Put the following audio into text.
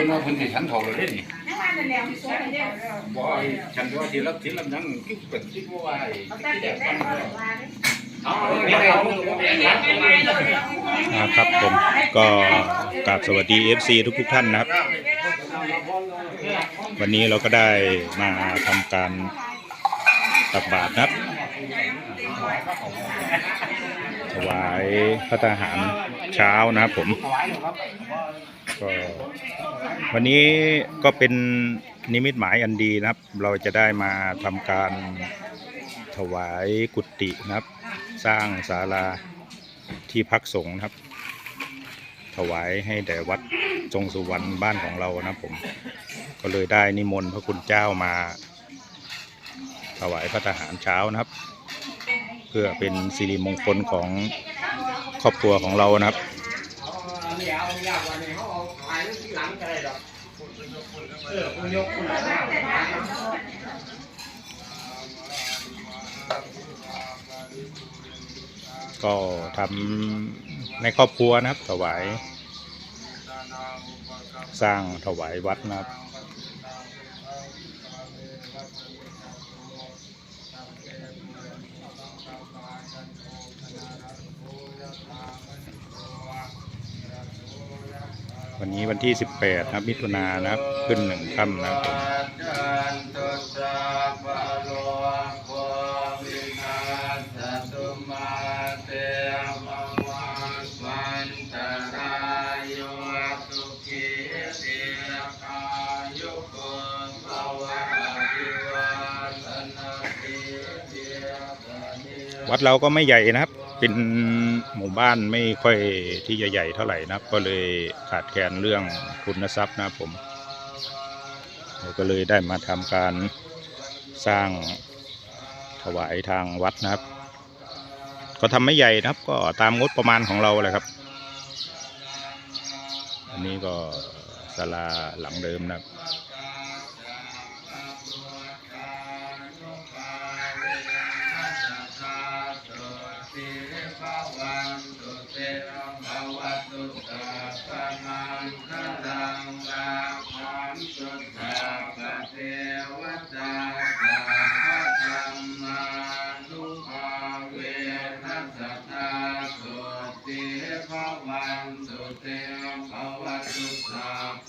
เป็นว่าเพิ่นสิฉันเฒ่าแล้วเด้นี่นั่งวันนั่นแหละมีโซ่ไปเด้อบ่ไอ้ฉันว่าสิรับสิรับหยังคิดเป็นคิดว่าไอ้เอาตั้งเก็บได้ก็เลยว่าเลยเอาไม่ได้เอาไม่ได้รับอ่าครับผมก็กราบสวัสดี FC ทุกทุกๆท่านนะครับ วันนี้เราก็ได้มาทำการตักบาตรนะครับถวายพระทหารเช้านะครับผม ก็วันนี้ก็เป็นนิมิตหมายอันดีนะครับ เราจะได้มาทำการถวายกุฏินะครับ สร้างศาลาที่พักสงฆ์นะครับ ถวายให้แด่วัดจงสุวรรณบ้านของเรานะครับผม ก็เลยได้นิมนต์พระคุณเจ้ามา ถวายพระทหารเช้านะครับ เพื่อเป็นสิริมงคลของครอบครัวของเรานะครับ นี่แล้วเอายากวันนี้เขาเอาขายที่หลังก็ได้หรอกเออยกคุณหลังก็ทำในครอบครัวนะครับ ถวาย สร้างถวายวัดนะครับ วันนี้วันที่ 18นะครับมิถุนายนนะครับขึ้นหนึ่งค่ำนะครับผมวัดเราก็ไม่ใหญ่นะครับ เป็นหมู่บ้านไม่ค่อยที่จะใหญ่เท่าไหร่นะก็เลยขาดแคลนเรื่องคุณทรัพย์นะผมก็เลยได้มาทำการสร้างถวายทางวัดนะครับ ก็ทำไม่ใหญ่นะครับ ก็ตามงบประมาณของเราเลยครับ อันนี้ก็ศาลาหลังเดิมนะครับ ภวันตุเตระภวตุสัพพมังคลังลาภันตุสัพเทวตาสัพธรรมานุภาเวทัสตาสุติภวันตุเตระภวตุสัพ